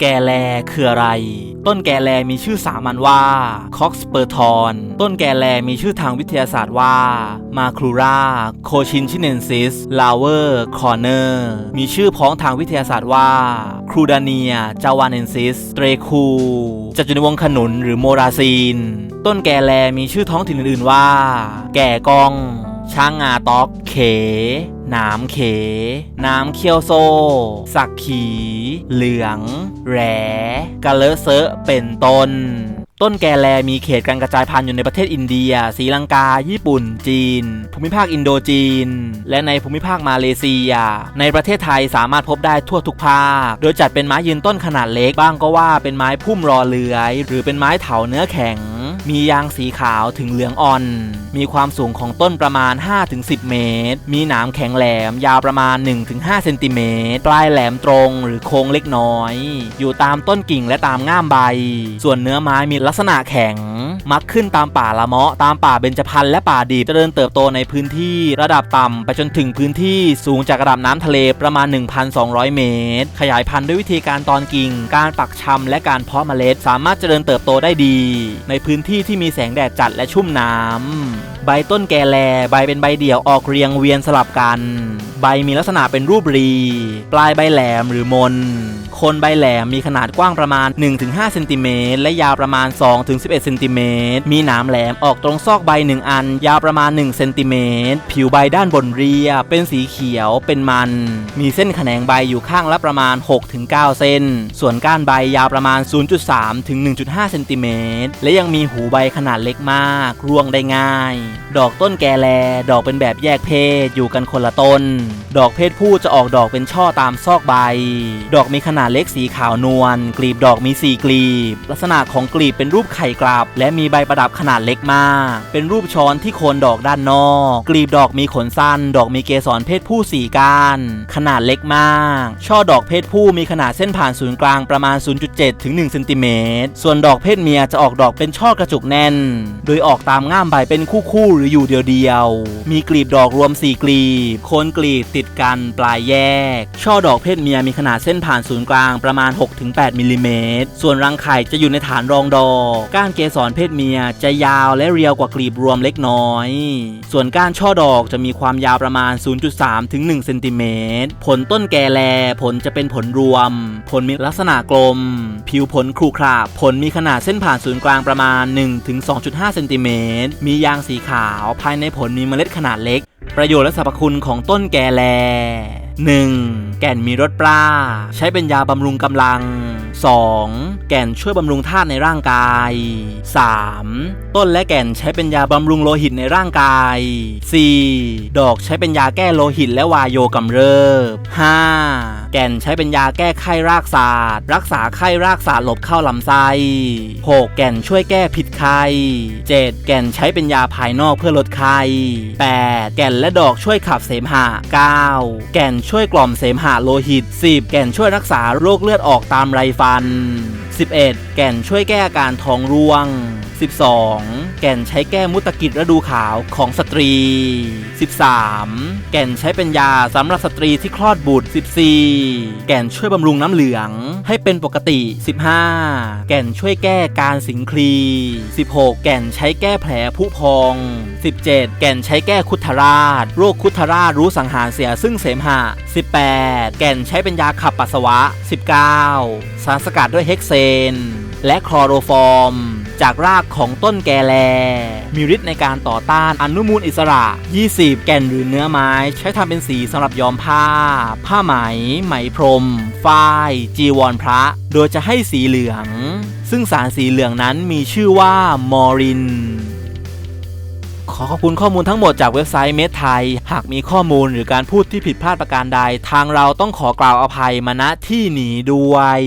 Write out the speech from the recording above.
แกแลคืออะไร ต้นแกแลมีชื่อสามัญว่าคอกสเปอร์ทอน ต้นแกแลมีชื่อทางวิทยาศาสตร์ว่ามาคลูราโคชินชิเนนซิสลาเวอร์คอร์เนอร์มีชื่อพ้องทางวิทยาศาสตร์ว่าครูดาเนียจาวานเนนซิสเตรคูจัดอยู่ในวงขนุนหรือโมราซีน ต้นแกแลมีชื่อท้องถิ่นอื่นๆว่า แก่กอง ช้างงาตอกเขน้ำเข น้ำเคียวโซ สักขี เหลือง แหรกะเลเซอะเป็นต้น ต้นแกแลมีเขตการกระจายพันธุ์อยู่ในประเทศอินเดียศรีลังกา ญี่ปุ่น จีน ภูมิภาคอินโดจีน และในภูมิภาคมาเลเซีย ในประเทศไทยสามารถพบได้ทั่วทุกภาค โดยจัดเป็นไม้ยืนต้นขนาดเล็กบ้างก็ว่าเป็นไม้พุ่มรอเลื้อย หรือเป็นไม้เถาเนื้อแข็ง มียางสีขาวถึงเหลืองอ่อน มีความสูงของต้นประมาณ 5-10 เมตร มีหนามแข็งแหลมยาวประมาณ 1-5 เซนติเมตร ปลายแหลมตรงหรือโค้งเล็กน้อย อยู่ตามต้นกิ่งและตามง่ามใบ ส่วนเนื้อไม้มีลักษณะแข็ง มักขึ้นตามป่าละเมาะ ตามป่าเบญจพรรณและป่าดีบเจริญเติบโตในพื้นที่ระดับต่ำไปจนถึงพื้นที่สูงจากระดับน้ำทะเลประมาณ 1,200 เมตร ขยายพันธุ์ด้วยวิธีการตอนกิ่ง การปักชำและการเพาะเมล็ด สามารถเจริญเติบโตได้ดี ในพื้นที่ที่มีแสงแดดจัดและชุ่มน้ำ ใบต้นแกแล ใบเป็นใบเดี่ยวออกเรียงเวียนสลับกัน ใบมีลักษณะเป็นรูปรี ปลายใบแหลมหรือมนโคนใบแหลมมีขนาดกว้างประมาณ 1-5เซนติเมตรและยาวประมาณ 2-11เซนติเมตรมีหนามแหลมออกตรงซอกใบ 1 อัน ยาวประมาณ1เซนติเมตรผิวใบด้านบนเรียบเป็นสีเขียวเป็นมัน มีเส้นแขนงใบอยู่ข้างละประมาณ 6-9 เส้น ส่วนก้านใบยาวประมาณ 0.3ถึง1.5เซนติเมตรและยังมีหูใบขนาดเล็กมาก ร่วงได้ง่ายดอกต้นแกแล ดอกเป็นแบบแยกเพศอยู่กันคนละต้น ดอกเพศผู้จะออกดอกเป็นช่อตามซอกใบ ดอกมีขนาดเล็กสีขาวนวล กลีบดอกมีสี่กลีบ ลักษณะของกลีบเป็นรูปไข่กลับ และมีใบประดับขนาดเล็กมาก เป็นรูปช้อนที่โคนดอกด้านนอก กลีบดอกมีขนสั้น ดอกมีเกสรเพศผู้สี่ก้าน ขนาดเล็กมาก ช่อดอกเพศผู้มีขนาดเส้นผ่านศูนย์กลางประมาณ 0.7 ถึง1เซนติเมตร ส่วนดอกเพศเมียจะออกดอกเป็นช่อกระจุกแน่น โดยออกตามง่ามใบเป็นคู่หรืออยู่เดียวๆ มีกลีบดอกรวม 4 กลีบ โคนกลีบติดกันปลายแยก ช่อดอกเพศเมียมีขนาดเส้นผ่านศูนย์กลางประมาณ 6-8มิลลิเมตร ส่วนรังไข่จะอยู่ในฐานรองดอก ก้านเกสรเพศเมียจะยาวและเรียวกว่ากลีบรวมเล็กน้อย ส่วนก้านช่อดอกจะมีความยาวประมาณ 0.3 ถึง 1 เซนติเมตร ผลต้นแกแลผลจะเป็นผลรวม ผลมีลักษณะกลม ผิวผลครุขระผลมีขนาดเส้นผ่านศูนย์กลางประมาณ1ถึง2.5 เซนติเมตร มียางสีขาว ภายในผลมีเมล็ดขนาดเล็ก ประโยชน์และสรรพคุณของต้นแกแล 1. แก่นมีรสปลาใช้เป็นยาบำรุงกำลัง 2. แก่นช่วยบำรุงธาตุในร่างกาย 3. ต้นและแก่นใช้เป็นยาบำรุงโลหิตในร่างกาย 4. ดอกใช้เป็นยาแก้โลหิตและวายโยกำเริบ 5. แก่นใช้เป็นยาแก้ไข้รากศาสตร์รักษาไข้รากศาสตร์หลบเข้าลำไส้ 6. แก่นช่วยแก้ผิดไข้ 7. แก่นใช้เป็นยาภายนอกเพื่อลดไข้ 8. แก่นและดอกช่วยขับเสมหะ 9. แก่นช่วยกล่อมเสมหะโลหิต 10. แก่นช่วยรักษาโรคเลือดออกตามไรฟัน 11. แก่นช่วยแก้อาการท้องร่วง 12. แก่นใช้แก้มุตกิจฤดูขาวของสตรี 13. แก่นใช้เป็นยาสำหรับสตรีที่คลอดบุตร 14. แก่นช่วยบำรุงน้ำเหลือง ให้เป็นปกติ 15. แก่นช่วยแก้การสิงคลี 16. แก่นใช้แก้แผลผุพอง 17. แก่นใช้แก้คุทราช โรคคุทราชรู้สังหารเสียซึ่งเสมหะ 18. แก่นใช้เป็นยาขับปัสสาวะ 19. สารสกัดด้วยเฮกเซน และคลอโรฟอร์ม จากรากของต้นแกแล มีฤทธิ์ในการต่อต้านอนุมูลอิสระ 20 แก่นหรือเนื้อไม้ ใช้ทำเป็นสีสำหรับย้อมผ้า ผ้าไหม ไหมพรม ฝ้าย จีวรพระ โดยจะให้สีเหลือง ซึ่งสารสีเหลืองนั้นมีชื่อว่ามอรินขอขอบคุณข้อมูลทั้งหมดจากเว็บไซต์เมดไทย หากมีข้อมูลหรือการพูดที่ผิดพลาดประการใด ทางเราต้องขอกล่าวอภัยมาณที่หนีด้วย